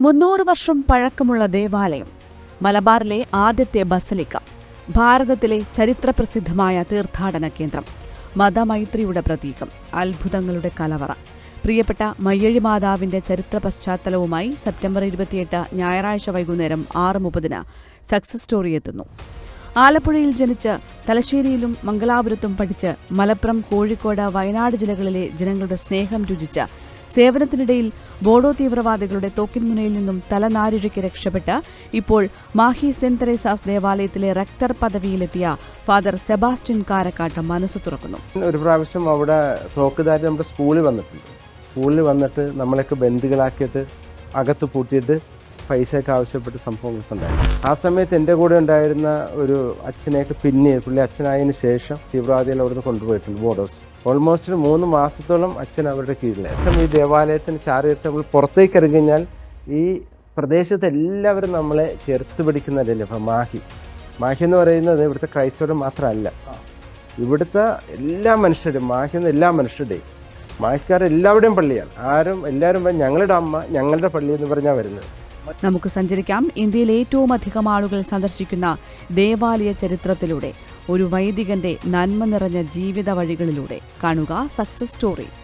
മുന്നൂറ് വർഷം പഴക്കമുള്ള ദേവാലയം മലബാറിലെ ആദ്യത്തെ ബസലിക്ക ഭാരതത്തിലെ ചരിത്രപ്രസിദ്ധമായ തീർത്ഥാടന കേന്ദ്രം മതമൈത്രിയുടെ പ്രതീകം അത്ഭുതങ്ങളുടെ കലവറ. പ്രിയപ്പെട്ട മയ്യഴി മാതാവിന്റെ ചരിത്ര പശ്ചാത്തലവുമായി സെപ്റ്റംബർ ഇരുപത്തിയെട്ട് ഞായറാഴ്ച വൈകുന്നേരം ആറ് മുപ്പതിന് സക്സസ് സ്റ്റോറി എത്തുന്നു. ആലപ്പുഴയിൽ ജനിച്ച് തലശ്ശേരിയിലും മംഗലാപുരത്തും പഠിച്ച് മലപ്പുറം കോഴിക്കോട് വയനാട് ജില്ലകളിലെ ജനങ്ങളുടെ സ്നേഹം രുചിച്ച സേവനത്തിനിടയിൽ ബോഡോ തീവ്രവാദികളുടെ തോക്കിൻമുനയിൽ നിന്നും തലനാരിഴയ്ക്ക് രക്ഷപ്പെട്ട് ഇപ്പോൾ മാഹി സെന്റ് തെരേസാസ് ദേവാലയത്തിലെ റക്തർ പദവിയിലെത്തിയ ഫാദർ സെബാസ്റ്റ്യൻ കാരക്കാട്ട് മനസ്സു തുറക്കുന്നു. ഒരു പ്രാവശ്യം അവിടെ തോക്കുധാരി നമ്മുടെ സ്കൂളിൽ വന്നിട്ടുണ്ട്. സ്കൂളിൽ വന്നിട്ട് നമ്മളൊക്കെ ബന്ധുക്കളാക്കിയിട്ട് അകത്ത് പൂട്ടിയിട്ട് പൈസയൊക്കെ ആവശ്യപ്പെട്ട് സംഭവങ്ങളൊക്കെ ഉണ്ടായിരുന്നു ആ സമയത്ത് എന്റെ കൂടെ ഉണ്ടായിരുന്ന ഒരു അച്ഛനെയൊക്കെ പിന്നെ പുള്ളി അച്ഛനായതിനു ശേഷം തീവ്രവാദികൾ അവിടുന്ന് കൊണ്ടുപോയിട്ടുണ്ട് ബോർഡേഴ്സ് ഓൾമോസ്റ്റ് മൂന്ന് മാസത്തോളം അച്ഛൻ അവരുടെ കീഴിലായിരുന്നു ഈ ദേവാലയത്തിന് ചാറിയെടുത്ത് നമ്മൾ പുറത്തേക്ക് ഇറങ്ങി കഴിഞ്ഞാൽ ഈ പ്രദേശത്ത് എല്ലാവരും നമ്മളെ ചേർത്ത് പിടിക്കുന്നതല്ലേ ഇപ്പം മാഹി. മാഹി എന്ന് പറയുന്നത് ഇവിടുത്തെ ക്രൈസ്തവർ മാത്രമല്ല. ഇവിടുത്തെ എല്ലാ മനുഷ്യരുടെയും മാഹി എന്ന എല്ലാ മനുഷ്യരുടെയും മാഹിക്കാർ എല്ലാവരുടെയും പള്ളിയാണ്. ആരും എല്ലാവരും ഞങ്ങളുടെ അമ്മ ഞങ്ങളുടെ പള്ളി എന്ന് പറഞ്ഞാൽ വരുന്നത്. നമുക്ക് സഞ്ചരിക്കാം ഇന്ത്യയിൽ ഏറ്റവും അധികം ആളുകൾ സന്ദർശിക്കുന്ന ദേവാലയ ചരിത്രത്തിലൂടെ ഒരു വൈദികന്റെ നന്മ നിറഞ്ഞ ജീവിത വഴികളിലൂടെ. കാണുക സക്സസ് സ്റ്റോറി